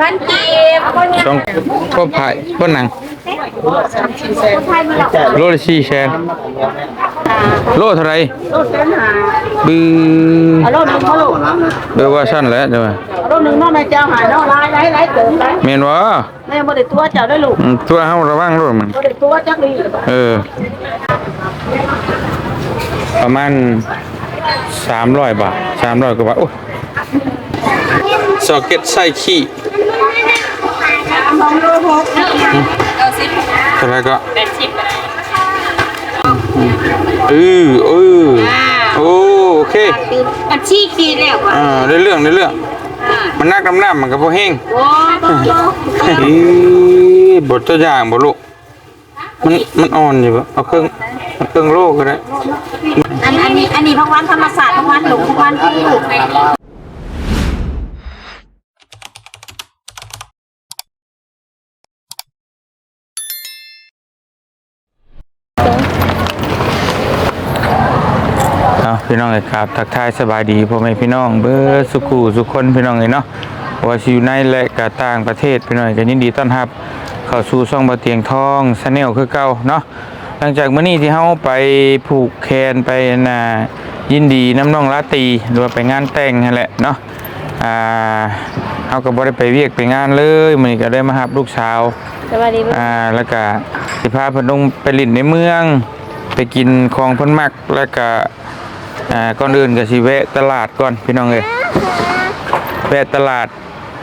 พันกีบช่องพ่อพายพ่อหนังโลละสี่แสนโลเท่าไหรรถเส้นหาบือเอารถหนึ่งเขาลูกเบลว่าสั้นแหล้วใช่ไหมเอารถหนึ่งน้องแม่เจ้าหายน้องไล่ไล่ไล่เติมไล่เมนวะแม่บ่ได้ตัวเจ้าได้ลูกอืมตัวเฮาระวังด้วยมันบ่ได้ตัวจักดีเออ ประมาณสามร้อยบาทสามร้อยกว่าบาทโอ้ สอกเก็ตใส่ขี้เท่าไหรก็เออเออโอ้โอเคมันชี้ขีดแล้วว่ะอ่าได้เรื่องได้เรื่องมันนักน้ำหน้ามันก็พอแห้งโอ้บ่โลอีบทตัวอย่างบ่ลูกมันมันอ่อนอยู่ปะเอาเครื่องเอาเครื่องโลกก็ได้อันอันนี้อันนี้พักวันธรรมศาสตร์พักวันหลวงพักวันที่ลูก พี่น้องเอ้ยครับทักทายสบายดีพ่อแม่พี่น้องเบอร์สุขุสุขคนพี่น้องเอ้ยเนาะว่าสิอยู่ในและก็ต่างประเทศพี่น้องเอ้ยก็ยินดีต้อนรับเข้าสู่ช่องบ่เตียงทองชาแนลคือเก่าเนาะหลังจากมื้อนี้ที่เฮาไปผูกแขนไปน่ะยินดีน้ำน้องลาตรีหรือว่าไปงานแต่งนั่นแหละเนาะอ่าเฮาก็บ่ได้ไปเวียกไปงานเลยมื้อนี้ก็ได้มารับลูกสาวสวัสดีอ่าแล้วก็สิพาเพิ่นลงไปเลินในเมือง ไปกินของเพิ่นมักแล้วก็ อ่าก่อนอื่นก็สิแวะตลาดก่อนพี่น้องเอ้ยแวะตลาด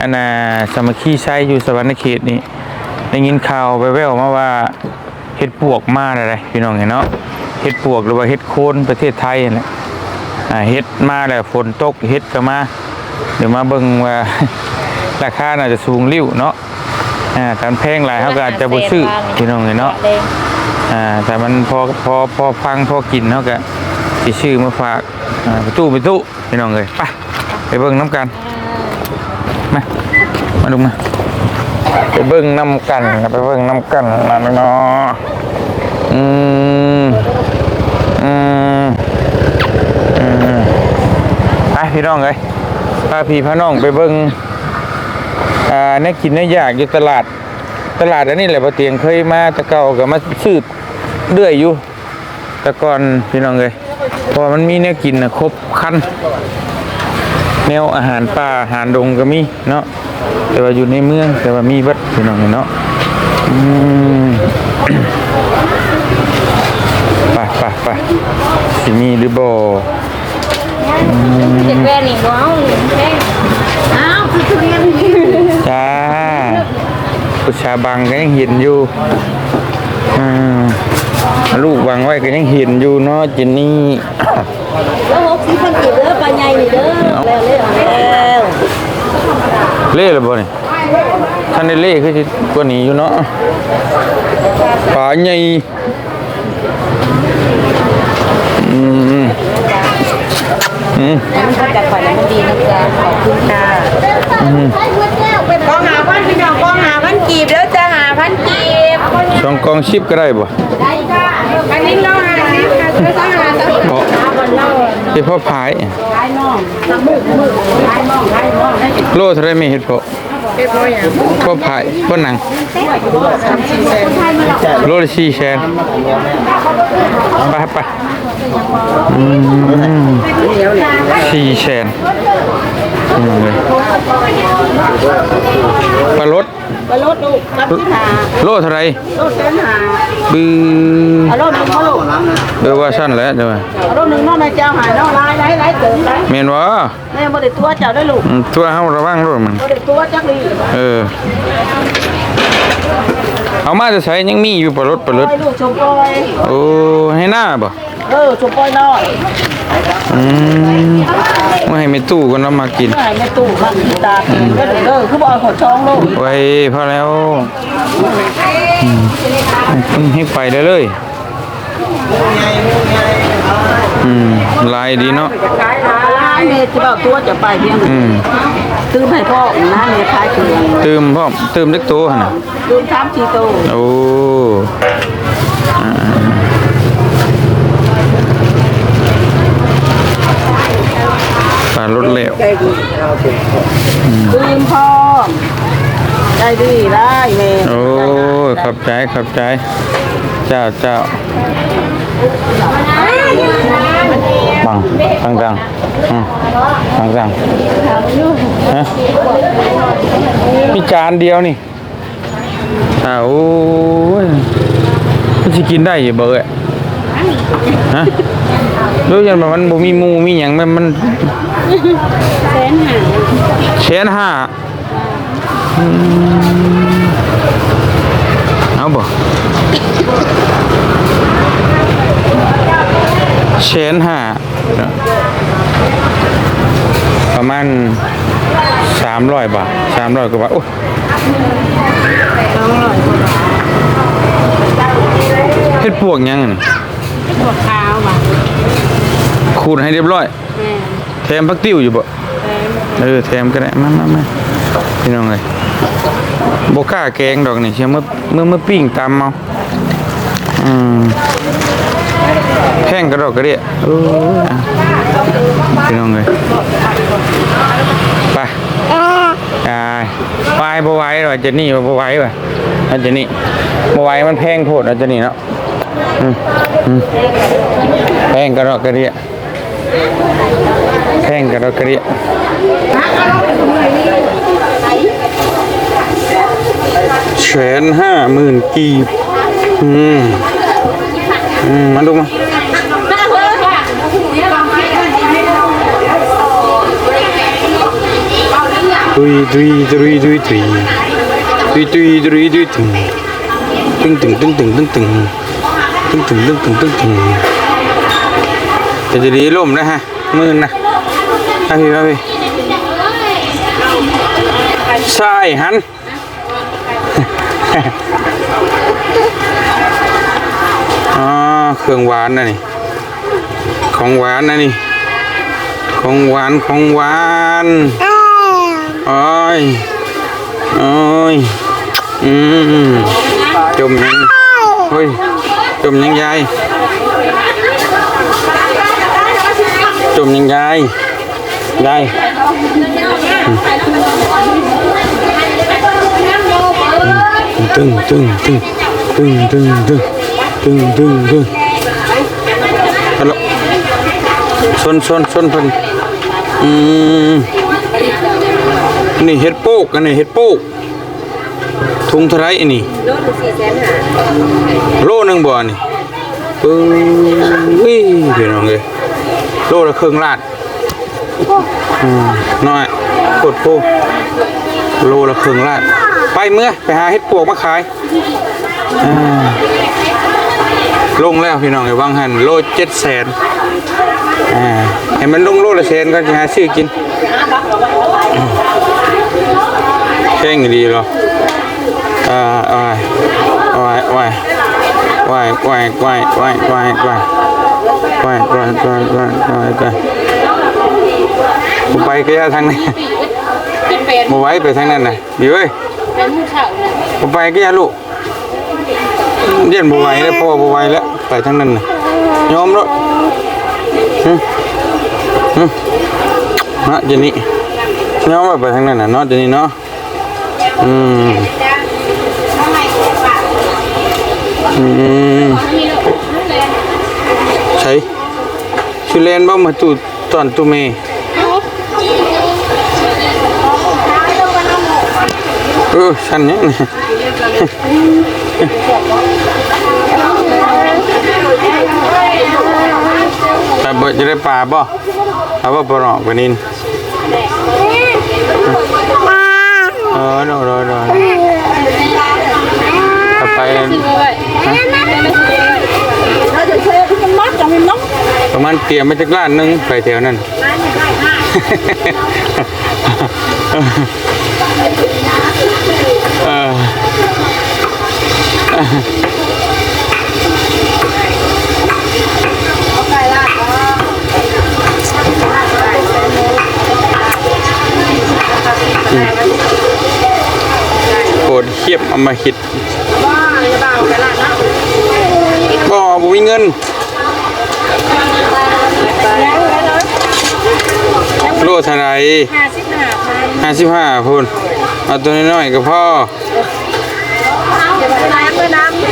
อันน่ะสามัคคีไซอยู่สวรรณเขตนี่ได้ยินข่าวแว่วๆมาว่าเฮ็ดปวกมาอะไรพี่น้องเห็นเนาะเฮ็ดปวกหรือว่าเฮ็ดโคนประเทศไทยนั่นแหละอ่าเฮ็ดมาแล้วฝนตกเฮ็ดก็มาเดี๋ยวมาเบิ่งว่าราคาน่าจะสูงริ้วเนาะอ่าการแพงหลายเขาก็อาจจะบ่ซื้อพี่น้องเลยเนาะอ่าแต่มันพอพอพอฟังพอกินเขาก็ สิชื่อมาฝากไปตู้ไปตู้พี่น้องเลยไปไปเบิ่งน้ำกันมามาดูมาไปเบิ่งน้ำกันไปเบิ่งน้ำกันนะเนาะอืมอืมอืมไปพี่น้องเลยพาพี่พาน้องไปเบิ่งอ่าในกินในอยากอยู่ตลาด ตลาดอันนี้แหละปะเตียงเคยมาตะเก่ากับมาซื้อเรื่อยอยู่ต่ก่อนพี่น้องเลย เพอมันมีแนวกินนะครบครันแนวอาหารป่าอาหารดงก็มีเนาะแต่ว่าอยู่ในเมืองแต่ว่ามีเบัดพี่น้องเนาะอืมไปไปไปสิมีหรือบ่เด็กแว่นนี่ว้าวแม่อ้าวคือทุเรียนจ้าปุชาบังก็ยังเห็นอยู่อืมลูกวา งไว้ก็ยังเห็นอยู่เนาะเจนนี่แล้วหกสิบพันกีบเด้อปลาใหญ่นี่เด้อแล้วแล้วเล่หรือบ่นี่ท่านได้เล่คือสิกว่านี้อยู่เนาะปลาใหญ่อืมอืมมันจะข่อยแล้วมันดีนะจ๊ะขอบคุณค่ะกองหาพันพี่น้องกองหาพันกีบแล้วจะหาพันกีบสองกองชิปก็ได้บ่ได้จ้า อันนี้เราหาสิบค่ะจะต้องหาสักเพราะที่พ่อพายท้ายน้องสักมือมือท้ายน้องท้ายน้องโลเท่าไรไม่เห็ดเพาะเรียบร้อพ่อพายพ่อหนังโลละสี่แสนไปไปสี่แสน อืมเลยปลารถกระโดดลูกรับที่หาโลเท่าไรโดดเส้นหาบือเอารถหนึ่งเขาลูกเบลว่าสั้นแหล้วใช่ไหมเอารถหนึ่งน้องแม่เจ้าหายน้องไล่ไล่ไล่เติมไล่เมนวะแม่บ่ได้ตัวเจ้าได้ลูกอืมตัวเฮาระวังด้วยมันบ่ได้ตัวจักดีเออ เอามาจะใช้ยังมีอยู่ปลารถปลารถให้ลูกชมปล่อยโอ้ให้หน้าบ่เออชมปล่อยน้อยอืมไม่ให้ไม่ตู้ก็น้ำมากินเมื่อไหร่แม่ตู่มันตาตีก็เด้อคือบ่เอาขอช่องลูกไว้พอแล้วอืมอืมให้ไปได้เลยอืมลายดีเนาะขายหาล้านเมตรที่บอกตัวจะไปเพียงอืม ตื้มให้พ่อนะเมตรขายคือเติมพร้อมเติมเล็กโตหั่นน่ะตื้มสามสี่โตโอ้อ่าปลารถเหลวตื้มพ่อได้ดีได้แม่โอ้ยขอบใจขอบใจ เจ้าเจ้า บังตังตังอืมตังตังฮะมีจานเดียวนี่อ้าวโอ้ยมันจะกินได้อยู่เบอร์ฮะรู้ยังว่ามันบ่มีหมูมีหยังมันมันเชนห้าอืมเอาบ่เชนห้าประมาณสาม ร้อยบาทสามร้อยกว่าบาทโอ้ยเฮ็ดปวกยังอะนี่หัวขาวว่ะขูดให้เรียบร้อยแม่แถมพักติ้วอยู่บ่แม่เออแถมก็ได้มามามาพี่น้องเลยบกล้าแกงดอกนี่เชื่อเมื่อเมื่อเมื่อปิ้งตามเมาอืมแพงกระดอกกระเดียเอออะพี่น้องเลยไปไป ไปบ่ไหวหรอกเจะนี่บ่ไหวว่ะอาจจะนี่บ่ไหวมันแพงโพดอาจจะนี่เนาะแพงกระดอกกระเดียแพงกระดอกกระเดียแสนห้าหมื่นกีบอืมอืมมาดูมา ดุยดุยดุยดุยดุยดุยดุยดุยดุยตึงตึงตึงตึงตึงตึงตึงตึงตึงตึงตึงตึงตึงจะจะดีล่มนะฮะหมื่นนะมาพี่มาพี่ใช่หันอ๋อเครื่องหวานนะนี่ของหวานนะนี่ของหวานของหวาน โอ้ยโอ้ยอืมจมยังเฮ้ยจมยังยายจมยังยา นชนชนเพิ่นอืมนี่เห็ดโป๊กอันนี้เห็ดโป๊กถุงเท่าไรอันนี้โลหนึ่งสี่แสนหาโลหนึงบ่อันนี่ปึ้งวิพี่น้องเอ้ยโลละครึ่งลาดอืมน้อยโคตรโพโลละครึ่งลาด ไปเมื่อไปหาเห็ดปวกมาขายอ่าลงแล้วพี่น้องไอ้วังหันโลเจ็ดแสนอ่าให้มันลงโลละแสนก็จะหาซื้อกิน แข่งดีหรออ่าอ่าว่ายว่าว่ายว่ายว่ายว่ายว่ายว่ายว่ายว่ายว่ายว่ายว่ายว่ายไปก็ยาทางนี้มาไว้ไปทางนั้นนะดีเว้ยเป็นผู้เฒ่าไปก็ยาลูกเรียนบ่ไหวแล้วพ่อบ่ไหวแล้วไปทางนั้นนะยอมแล้วฮึฮึฮะเจนี่ยอมไปทางนั้นนะเนาะเจนี่เนาะ อืมอืมใช่ชื่อเลนบ่มาตูตอนตูเมเออฉันเนี่ยแต่เบิดจะได้ปลาบ่เอาว่ปลาหนอกปลานินเเอ๋อโนโนโนต่อไปประมาณเตรียมไปจากล้านนึงไปแถวนั้นเออ โกรธเขียบเอามาหิดบ้าจะบ้าไปละนะบ่บ่มีเงินแล้วแล้วโลเท่าไหร่ห้าสิบห้าพันห้าสิบห้าพูนแเอาตัวน้อยๆก็พอเดี๋ยวน้ำเมื่อน้ำ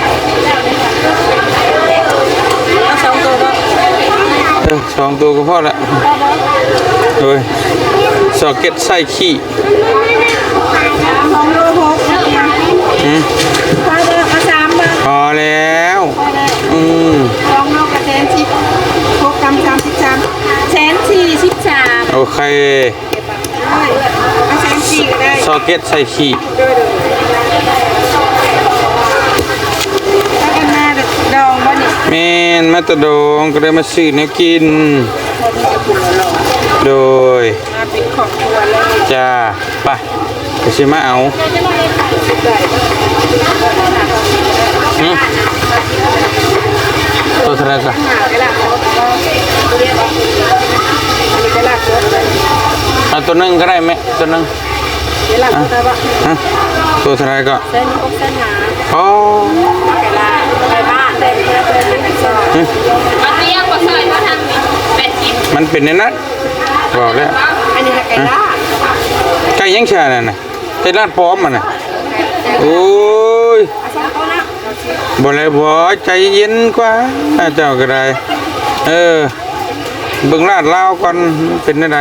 เอาสองตัวก็เออสองตัวก็พอละโดย สอกเก็ตใส่ขี้สองโลหกอืมพอเลยเอาสามมพอแล้วอืมสองโลกระแสนสิบหกกำสามสิบสามแสนสี่สิบสามโอเคเอาแสนสี่ก็ได้สอกเก็ตใส่ขี้แม่นมาตะโดงก็ได้มาซื้อแนวกิน โดย เป็นครอบครัวเลยจ้าไปไปชิมาเอาหืมตัวเท่าไหรกันหาไปละเขาเรียกว่าอันนี้ก็ลากรถเลยเอาตัวหนึงก็ได้ไหมตัวหนึงเดี๋ยวลากรถได้ปะฮะตัวเท่าไหรก็เส้นอกเส้นหนาโอ้ไปลาไปบ้านได้เพื่อนเพื่อนที่ซอยหึมันเรียกว่าซอยเขาทำนี่เป็ดชิปมันเป็นในนั้นบอกแล้ว อันนี้ไก่ลาดไก่ยังชาน่ะนะไก่ลาดปลอมมันน่ะโอ้ยเอาสองตัวละบ่เลยบ่ใจเย็นกว่าอ่าเจ้าก็ได้เออเบิ่งลาดลาวก่อนมันเป็นอะไร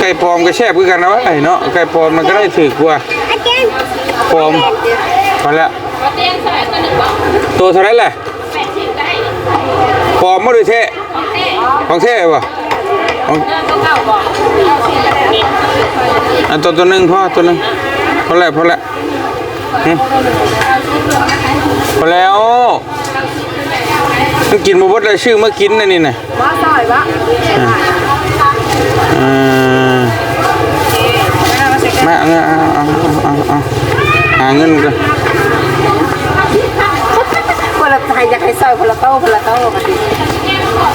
ไก่ปลอมก็แซ่บคือกันนะวะไอ้เนาะไก่ปลอมมันก็ได้ถือกว่าปลอมพอแล้วเขาเตียงใส่ตัวหนึ่งบอกตัวเท่าไหรแหละเป็ดชิปได้ปลอมบ่ด้วยแท้ของเต้ของแท้บ่ของ เรื่องเก่าๆบอกนี่อันตัวตัวหนึงพอตัวหนึงพอแล้วพอแล้วหึพอแล้วมันกินบ่เบดเลยชื่อมากินนะนี่น่ะว่าซอยวะอ่าเอาใส่กันมาเอาเอาเอาเอาเอาหาเงินกันคนละไทยอยากให้ซอยคนละโต๊ะคนละโต๊ะกันดิ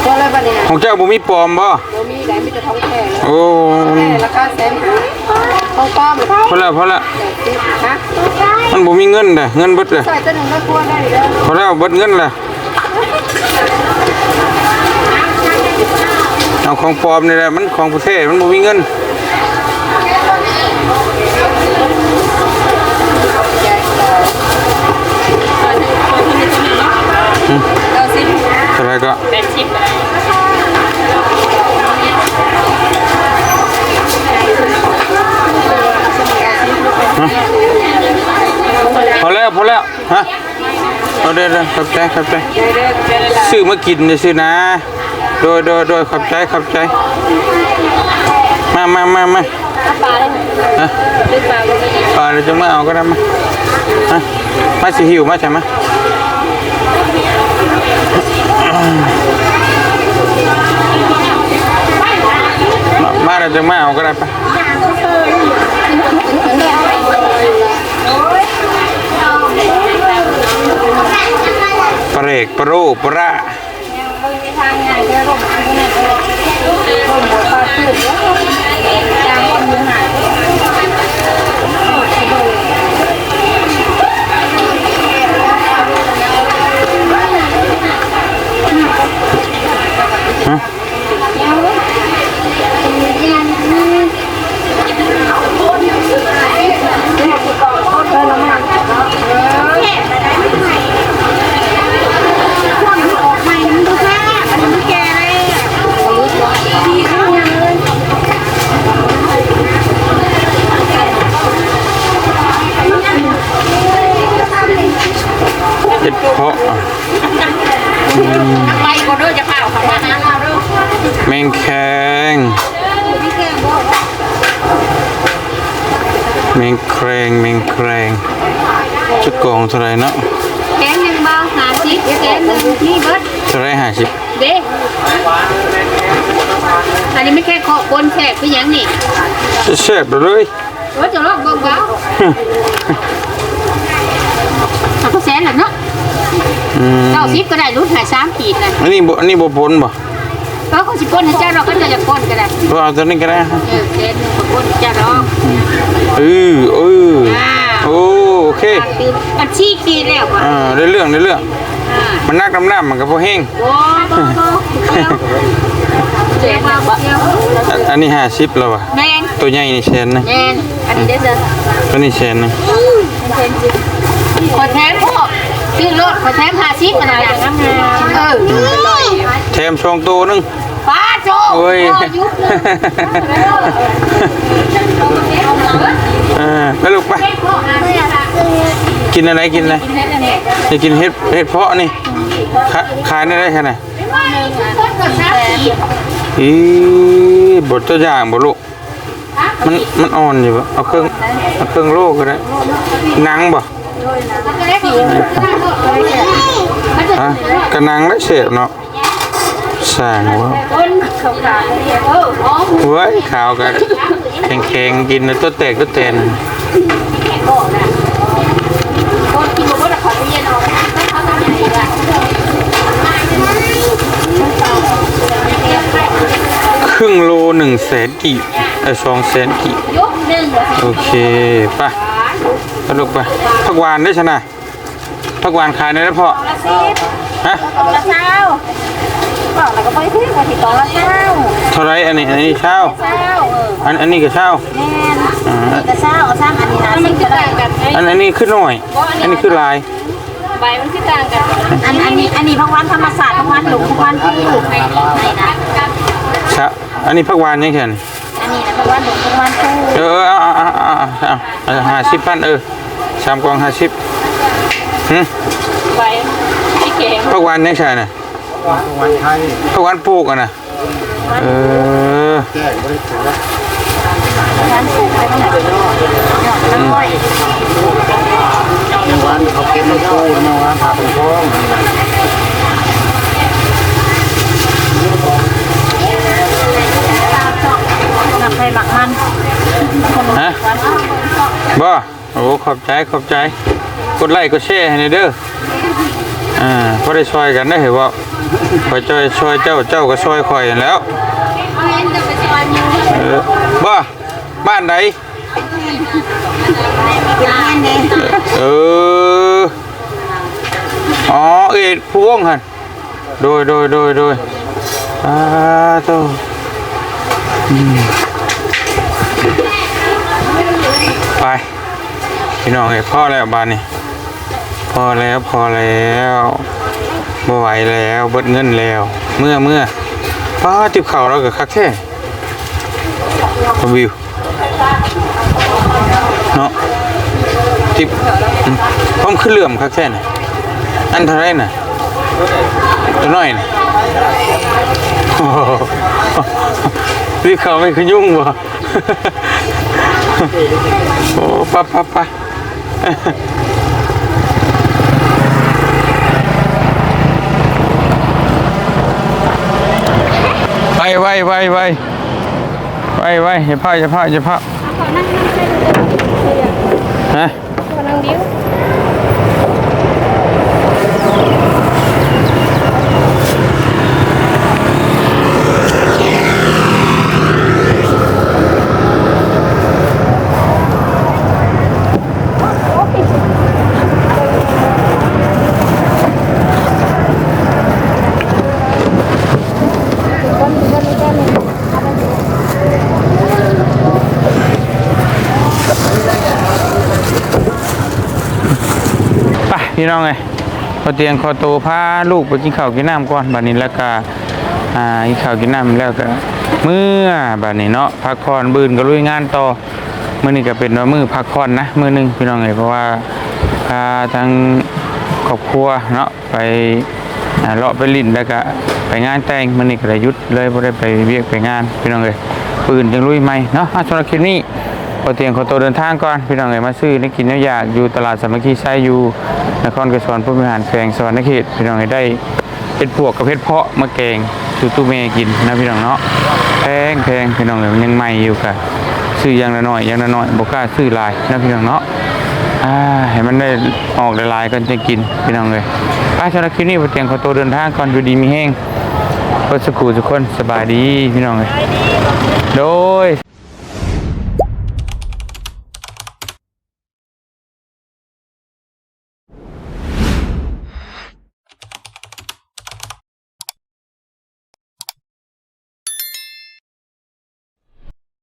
คนละบันเนี่ยของเจ้าบ่มีปลอมบ่โมมีแหลมมีแต่ท้องแท้เลยโอ้แท้ราคาแสนห้าท้องป้อมพอแล้วพอแล้วฮะมันบ่มีเงินเด้อเงินเบิดเด้อซอยตัวหนึ่งไม่ควรได้เด้อพอแล้วเบิดเงินล่ะเอาของปลอมนี่แหละมันของประเทศมันบ่มีเงิน ฮะเอาเด้อเด้อขอบใจขอบใจซื้อมากินนี่ซื้อนะ โดยโดยโดยขอบใจขอบใจ มามามามาปลาได้ไหมฮะลึกปลาบ่มีปลาเราจะมาเอาก็ได้มาฮะมาสิหิวมาใช่ไหมมามาเราจะมาเอาก็ได้ปะ เรปลาโรปะทางงานเด้อร่มอันนี้ร่มหัวปลาตื้นจางคนมือหา ฮะ เจ็ดเพาะอะ ไปก็ด้วยจะเปล่าเขามาหาเราด้วย แมงแคงแมงแครงแมงแครงจะกองเท่าไหรเนาะ แกงหนึ่งเบา หาชิปแกงหนึ่งนี่เบิดเท่าไหรห้าสิบเด้อันนี้ไม่แค่เคาะบนแขกคือหยังนี่จะแซ่บเลยว่าจะลอกเบิ่งเบาถ้าก็แสนแหละเนาะอืมเก้าสิบก็ได้รุ่นหายสามขีดนะอันนี้บ่อันนี้บ่ปนบ่เออเขาสิป้นให้เจ้าเราก็จะจะป้นก็ได้บ่เอาตัวนี้ก็ได้เออแสนหนึ่งก็ป้นให้เจ้าดอกเออเอออ่าโอ้โอเคคือมันชี้ขีดแล้วว่ะ อ่าได้เรื่องได้เรื่องเมันนักน้ำหน้ามันก็บ่แห้งโอ้เจ๊มาบ่อันอันนี้ห้าสิบแล้วว่ะแมงตัวใหญ่นี่แสนนะแมงอันนี้เด้อเด้อตัวนี้แสนนะขอแถมพวกซื้อรถขอแถม50มันอะไรงามๆเออแถมช่องตัวหนึงป้าโจโอ้ยยุบเลยอ่าไปลูกไป กินอะไรกินอะไรจะกินเห็ดเห็ดเพาะนี่ขาขายได้ได้แค่ไหนอีบทตัวอย่างบลูกมันมันอ่อนอยู่บ่เอาเครื่องเอาเครื่องโลกก็ได้นังบ่ฮะกระนังได้เสียบเนาะสร้างว่าเว้ยขาวกันแข็งๆกินแล้วตัวแตกตัวแตน รึ่งโลหนึ่งแสนกี่ไอ้สองแสนกี่โอเคไปสรุปไปผักหวานได้ชนะผักหวานขายได้แล้วพอฮะละเช้าบอกแล้วก็ไปที่กะทิกองละเช้าเท่าไรอันนี้อันนี้เช้าเช้าเอออันอันนี้ก็เช้าแม่นนี่ก็เช้าเอาซ้ำอันนี้นะสิบก็ได้กันอันอันนี้ขึ้นหน่อย อันนี้ขึ้นลายใบมันคือต่างกันอันอันนี้อันนี้พักวันธรรมศาสตร์พักวันหลวงพักวันผู้ไหนนะเช้า อันนี้ผักหวานยังไงอันนี้นะพักวันหลวงพักวันผู้เออเอาเอาเอาเอาเอาเอาห้าสิบพันเออสามกล่องห้าสิบหึใบที่เก๋ผักหวานยังไงน่ะผักหวานปลูกอะนะเออพักวันผู้ไปตรงไหนน้อยวันเขาเก็บมันปูนะวันพาเป็นท้อง หนักไปหมักมัน ฮะบ่โอ้ ขอบใจขอบใจ กดไลค์กดแชร์ให้หน่อยเด้ออ่าพอได้ช่วยกันได้เหรอว่าคอยช่วยช่วยเจ้าเจ้าก็ช่วยคอยแล้วเออบ่บ้านใดเป็นเอออ๋อเอ็ดพวงหันโดยโดยโดยโดยอ่าตอื พี่น้องเอ้ยพ่อแล้วบ้านนี้พอแล้วพอแล้วบ่ไหวแล้วเบิดเงินแล้ว เมื่อเมื่อป้าติบเข่าเรากับคักแท้วิวเนาะติบพร้อมขึ้นเหลื่อมคักแท้น่ะอันเท่าไรน่ะตัวน้อยน่ะรีบเข่าไม่ขยุ่งบ่โอ้ปะปะปะ ไปไวไวไวไวไวอย่าพลาดอย่าพลาดอย่าพลาด พี่น้องไงพอเตียงคอโตพาลูกไปกินข้าวกินน้ำก่อนบัดนี้แล้วก็อ่ากินข้าวกินน้ำแล้วก็เมื่อบัดนี้เนาะพักผ่อนบืนก็ลุยงานต่อมื้อนี้ก็เป็นว่ามื้อพักผ่อนนะมื้อหนึงพี่น้องไงเพราะว่าพาทั้งครอบครัวเนาะไปเลาะไปลิ้นแล้วก็ไปงานแต่งมื้อนี้ก็ได้หยุดเลยบ่ได้ไปเวียกไปงานพี่น้องเอ้ยปืนจังลุยใหม่เนาะอะสำหรับคลิปนี้ พอเตียงขอตัวเดินทางก่อน พี่น้องเอ๋ยมาซื้อได้กินน้ำยากอยู่ตลาดสามัคคีไซอยู่นครกระสวนผู้บริหารแขวงสวรรณเขตพี่น้องเอ๋ยได้เป็นพวกกับเพชรเพาะมาแกงสูตู้เมกินนะพี่น้องเนาะแพงแพงพี่น้องเอ๋ยมันยังใหม่อยู่ค่ะซื้ออย่างละหน่อยอย่างละหน่อยบอกล้าซื้อลายนะพี่น้องเนาะอ่าให้มันได้ออกลายๆกันจะกินพี่น้องเลยไปสำหรับคลิปนี้พอเตียงขอตัวเดินทางก่อนอยู่ดีมีแห้งพอสกูทุกคนสบายดีพี่น้องเลยโดย